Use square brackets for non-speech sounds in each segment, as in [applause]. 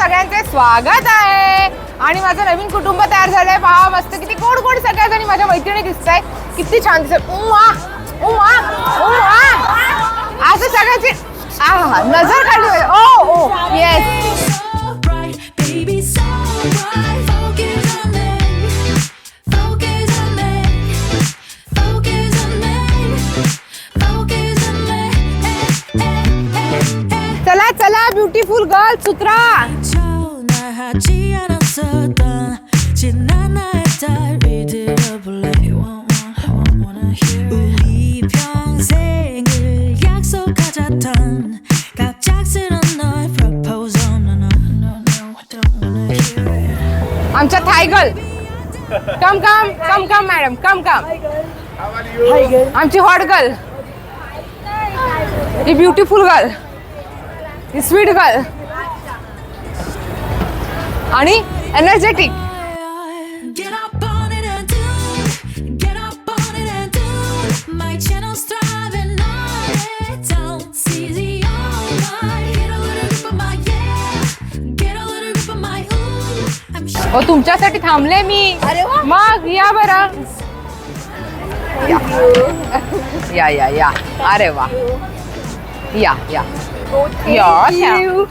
सगळ्यांचे स्वागत आहे. आणि माझं नवीन कुटुंब तयार झालंय. पहा मस्त किती कोण कोण सगळ्या जणी माझ्या मैत्रिणी दिसत आहे किती छान दिसत. उमा उमा उम्मा. असं सगळ्यांची आहा, नजर काढली ओ ओ येस चला चला beautiful girl सुत्रा. 전화하지 않았었던 지난 나의 딸이 들어볼래 wanna hear 우리 평생을 약속하자던 갑작스런 너의 proposal no no no no I don't wanna hear it आमच्या थाय गर्ल कम कम कम कम मॅडम कम कम आमची हॉट गर्ल ही ब्युटिफुल गर्ल ही स्वीट गर्ल आणि एनर्जेटिक तुमच्यासाठी थांबले मी. अरे मग या बर. या या या. अरे वा. या या. या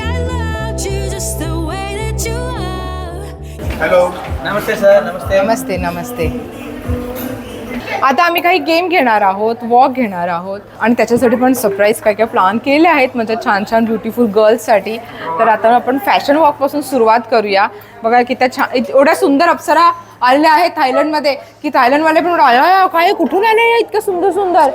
I loved you just the way that you are hello Namaste sir नमस्ते नमस्ते नमस्ते आता आम्ही काही गेम घेणार आहोत वॉक घेणार आहोत आणि त्याच्यासाठी पण सरप्राईज काय काय प्लॅन केले आहेत म्हणजे छान छान ब्युटिफुल गर्ल्ससाठी तर आता आपण फॅशन वॉकपासून सुरुवात करूया. बघा की त्या छान एवढ्या सुंदर अप्सरा आलेल्या आहेत थायलंडमध्ये. की थायलंडवाले पण काय कुठून आले इतकं सुंदर सुंदर?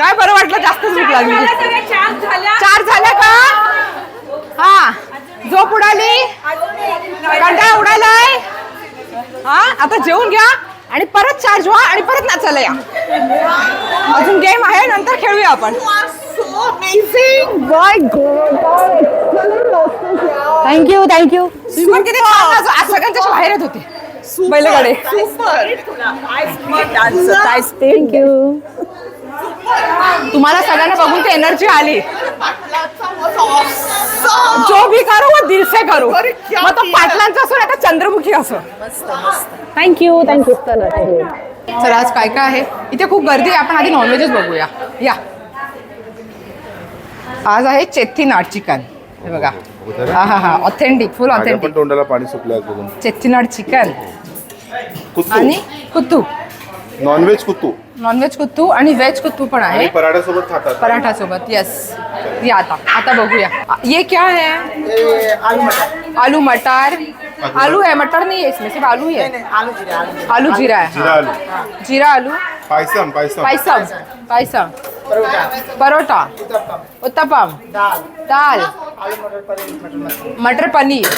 काय बरं वाटलं? जास्तच भूक लागली. चार झाल्या? का? हा. झोप उडाली? कंटाळा उडालाय? हा? आता जेवून घ्या आणि परत चार्ज व्हा आणि परत नाचायला या. अजून गेम आहे नंतर खेळूया आपण. थँक्यू थँक्यू पण किती आज सगळ्यांच्या बाहेर येत होते बैलगाडे. थँक्यू तुम्हाला सगळ्यांना बघून ते एनर्जी आली. जो भी करो वो दिल से करो. मग तो पाटलांचा असो आता चंद्रमुखी असो. थँक्यू थँक्यू तर आज काय काय आहे? इथे खूप गर्दी आहे आपण आधी नॉनव्हेजच बघूया. या. आज आहे चेत्ती नाट चिकन. हे बघा. हा हा हा. ऑथेंटिक फुल ऑथेंटिक तोंडाला पाणी सुटलं बघून. चेत्तीनाड चिकन. आणि कुत्तू. नॉनव्हेज कुत्तू. नॉनव्हेज कुत्तू आणि व्हेज कुत्तू पण आहे. आणि पराठ्यासोबत खातात. पराठा सोबत यस ये आता आता बघूया. ये क्या है? आलू मटर. आलू है मटर नहीं है इसमें सिर्फ़ आलू ही है? आलू जीरा है जिरा। हाँ। आलू। जीरा आलू। पायसम पायसम। पायसम पायसम। परोटा उत्तपम। दाल। Matar paneer.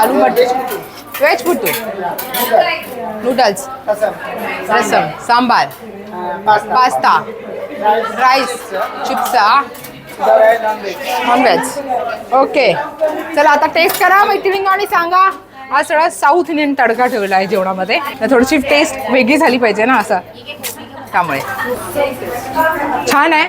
Aloo matar veg puttu noodles rasam sambar pasta rice चिप्सा non veg okay चला आता टेस्ट करा मैत्रिणी आणि सांगा. हा सगळा साऊथ इंडियन तडका ठेवला आहे जेवणामध्ये. तर थोडीशी टेस्ट वेगळी झाली पाहिजे ना असं. त्यामुळे. छान आहे.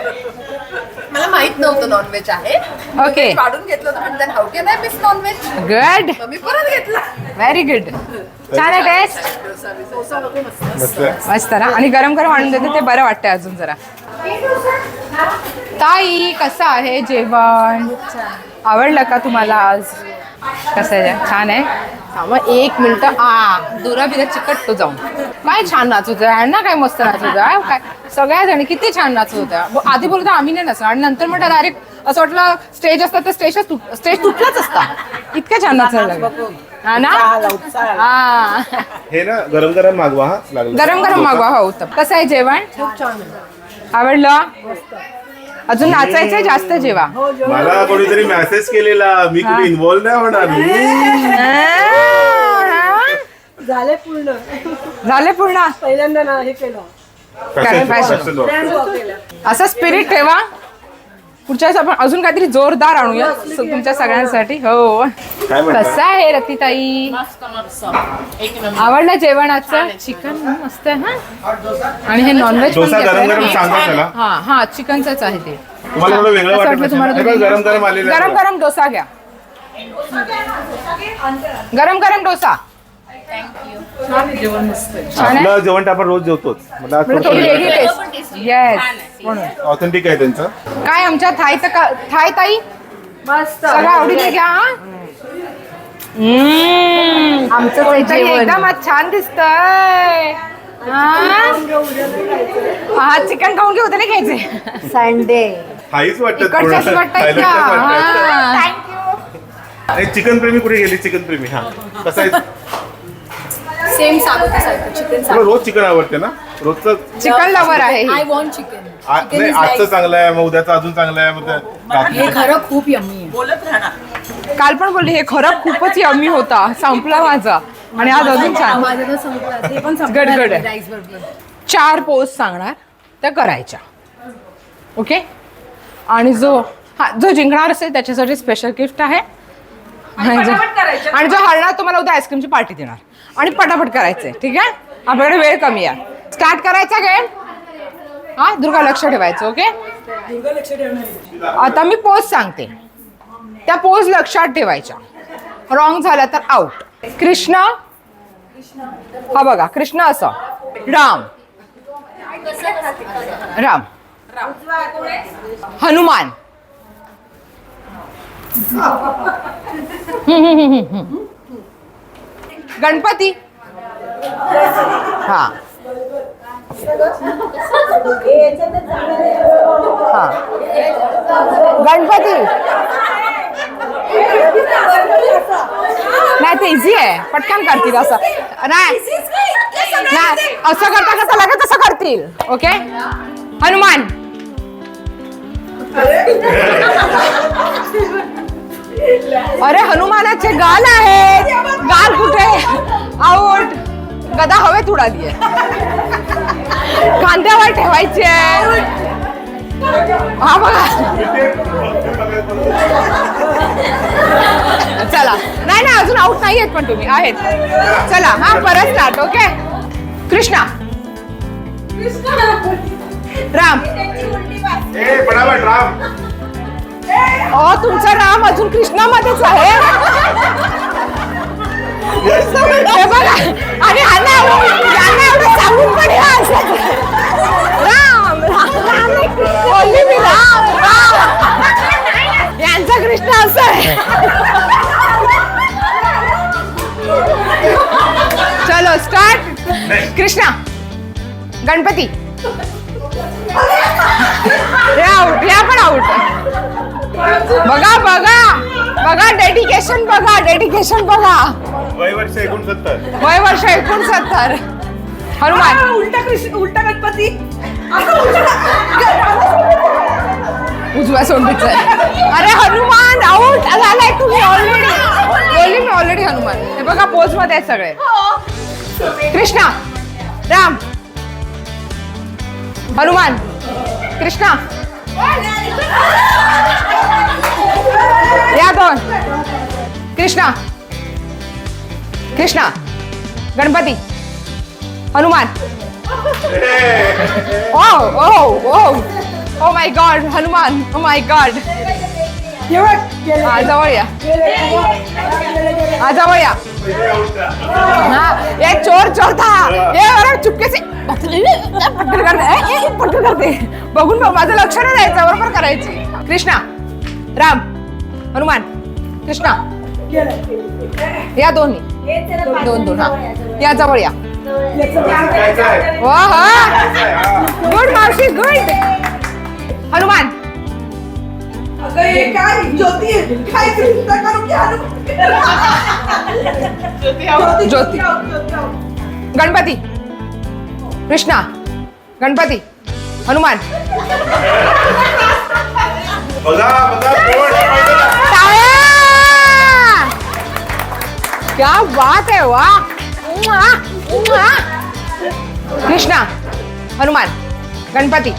मला माहीत नव्हतं नॉनव्हेज आहे. ओके काढून घेतलं होतं म्हणजे how can I miss non veg good मी परत घेतला. व्हेरी गुड छान आहे टेस्ट. मस्त ना? आणि गरम गरम आणून देते ते बरं वाटतंय अजून जरा. ताई कसं आहे जेवण? आवडलं का तुम्हाला आज? कसं आहे? छान आहे? हा, मग एक मिनिट. आ दुरा बिरा चिकटतो जाऊन. काय छान नाचत होत्या ना? काय मस्त नाचत होत्या काय? सगळ्या जणी किती छान नाचत होत्या ब- आधी बोलतो आम्ही नाही नसणार आणि नंतर म्हटलं डायरेक्ट असं वाटलं स्टेज असतं तर स्टेज स्टेज तुटलाच असता. इतक्या छान नाचायला. हा ना? हा. हे ना गरम गरम मागवा हा. लागलं. गरम गरम मागवा हो. उत्तम. कसं आहे जेवण? खूप छान आवडलं? अजून नाचायचंय जास्त जेवा मला कोणीतरी मेसेज केलेला मी कुठे इन्व्हॉल्व नाही होणार. झाले पूर्ण. झाले पूर्ण. पहिल्यांदा ना हे केलं. fashion. फॅशन असं स्पिरिट ठेवा. पुढच्या वेळेस आपण अजून काहीतरी जोरदार आणूया. स- तुमच्या सगळ्यांसाठी. हो. काय म्हणता? कसं आहे रतिताई? आवडलं जेवणाचं? चिकन मस्त आहे हा? आणि हे नॉनव्हेज डोसा गरम गरम सांगा त्याला. हा हा चिकनचंच आहे ते. तुम्हाला थोडं वेगळं असं वाटत वाटलं असेल. तुम्हाला हे बघ, गरम गरम आलेलं गरम आहे. गरम डोसा घ्या. गरम गरम डोसा. आपलं जेवण आपण रोज जेवतोच. मला आज म्हणजे थोडी वेगळी टेस्ट येस म्हणून. ऑथेंटिक आहे त्यांचं. काय आमच्या थाय तर का- थाय ताई? मस्त. सगळं आवडीने घ्या हा. हम्म. आमचं एकदम आज छान दिसतंय. हा? हा, चिकन खाऊन घेऊ नाही घ्यायचे संडे हाईच वाटत इकडच्याच वाटतंय का? हा. चिकन प्रेमी कुठे गेली? चिकन प्रेमी हा. कसं आहे? सेम सांगत सारखं चिकन तुला रोज चिकन आवडते ना? रोजचं चिकन लवर आहे आय ही. वॉन्ट चिकन आ- नाही आजचं चांगलं आहे मग उद्याचं अजून चांगलं आहे मग ते- हे खरं खूप यम्मी आहे. काल पण बोलली हे खरं खूपच यम्मी होता संपला माझा. आणि आज अजून छान. माझं तर संपलं ते पण गड गड आहे. राईस बरोबर चार पोस्ट सांगणार त्या करायच्या. ओके? आणि जो हा जो जिंकणार असेल त्याच्यासाठी स्पेशल गिफ्ट आहे. आणि जो आणि जो हरणार तुम्हाला उद्या आईस्क्रीमची पार्टी देणार. आणि पटापट करायचंय ठीक आहे? आपल्याकडे वेळ कमी आहे. स्टार्ट करायचा गेम हा दुर्गा लक्ष ठेवायचं ओके आता मी पोज सांगते. त्या पोज लक्षात ठेवायच्या. रॉंग झाला तर आउट कृष्ण? हा बघा कृष्ण असं. राम. राम. हनुमान. गणपती. हा. हा. गणपती. नाही ते इझी आहे. पटकन करतील असं. नाही. नाही असं करता करता लगेच तसं करतील. ओके हनुमान. [laughs] अरे हनुमानाचे गाल आहेत गाल कुठे? आउट गदा हवेत उडाली आहे खांद्यावर ठेवायची. आहे हा बघा. चला. नाही नाही अजून आउट नाही आहेत पण तुम्ही. आहेत. चला हा परत स्टार्ट ओके कृष्णा. राम. राम. अ तुमचं राम अजून कृष्णामध्येच आहे हे बघा आणि ह्यांना एवढं- यांना एवढं सांगून पण हसत. राम राम राम आहे कृष्ण. बोलली मी राम राम यांचा कृष्ण असं आहे चलो स्टार्ट कृष्णा गणपती बघा बघा. बघा डेडिकेशन बघा डेडिकेशन बघा. वय वर्ष एकोणसत्तर. वय वर्ष एकोणसत्तर. हनुमान. उलटा कृष्ण उलटा गणपती. उजव्या सोंडीच अरे हनुमान आउट झालाय तुम्ही ऑलरेडी बोलली मी ऑलरेडी हनुमान. हे बघा पोजमध्ये आहेत सगळे. कृष्णा राम. हनुमान कृष्णा. या दोन. Krishna. Krishna. Ganpati. Hanuman. Oh oh oh oh my God Hanuman. Oh my God हा जवळ या. हा जवळ या. हाँ, ये चोर चोर था. ये बरं चुपके से पटकन करते ए, ए, पटकन करते बघून बघ माझं लक्ष नाही द्यायचं. बरोबर करायची. कृष्णा. राम. हनुमान कृष्णा. या दोन्ही. दोन दोन या जवळ या. गुड मावशी गुड. हनुमान. ज्योती. गणपती. कृष्णा. गणपती. हनुमान. क्या बात है वाह उम्मा, उम्मा. कृष्णा हनुमान गणपती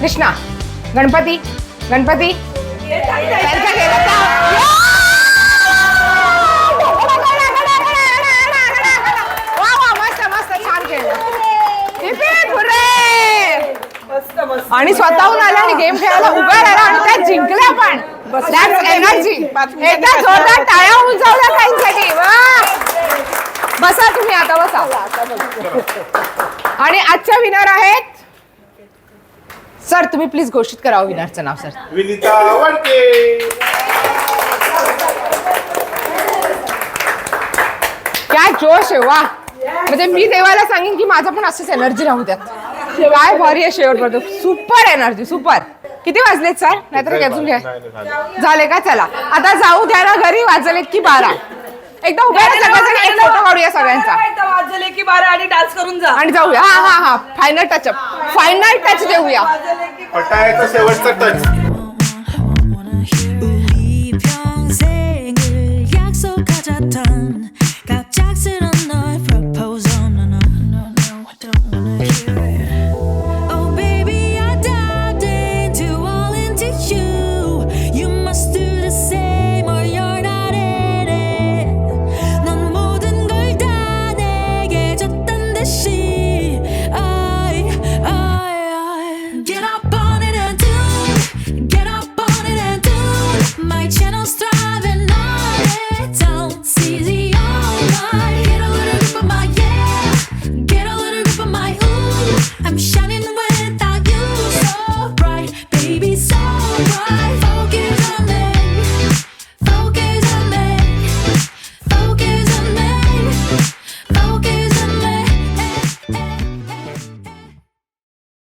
कृष्णा गणपती गणपती त्यांचं गेलं का? वा वा मस्त मस्त छान केलं Hip hip hooray! मस्त मस्त आणि स्वतःहून आल्या आणि गेम खेळायला उभ्या राहिल्या आणि त्या जिंकल्या पण एनर्जी एकदा जोरदार टाळ्या उंचावल्या काहींसाठी बसा तुम्ही आता बसा. आणि आजच्या विनर आहेत. सर तुम्ही प्लीज घोषित करा विनरचं नाव सर विनीता वडके काय जोश आहे वा. म्हणजे मी देवाला सांगेन की माझं पण असंच एनर्जी राहू द्यात. काय भारी आहे शेवटपर्यंत सुपर एनर्जी सुपर किती वाजलेत सर नाहीतर अजून घ्या. झालं. का? चला. आता जाऊ द्या ना घरी वाजलेत की बारा. एकदा उभ्या राहा सगळ्याजणी एक फोटो काढूया सगळ्यांचा. एकदा वाजले की बारा आणि डान्स करून जा. आणि जाऊया. हा हा हा. फायनल टचअप फायनल टच देऊया. पटायचं शेवटचं टच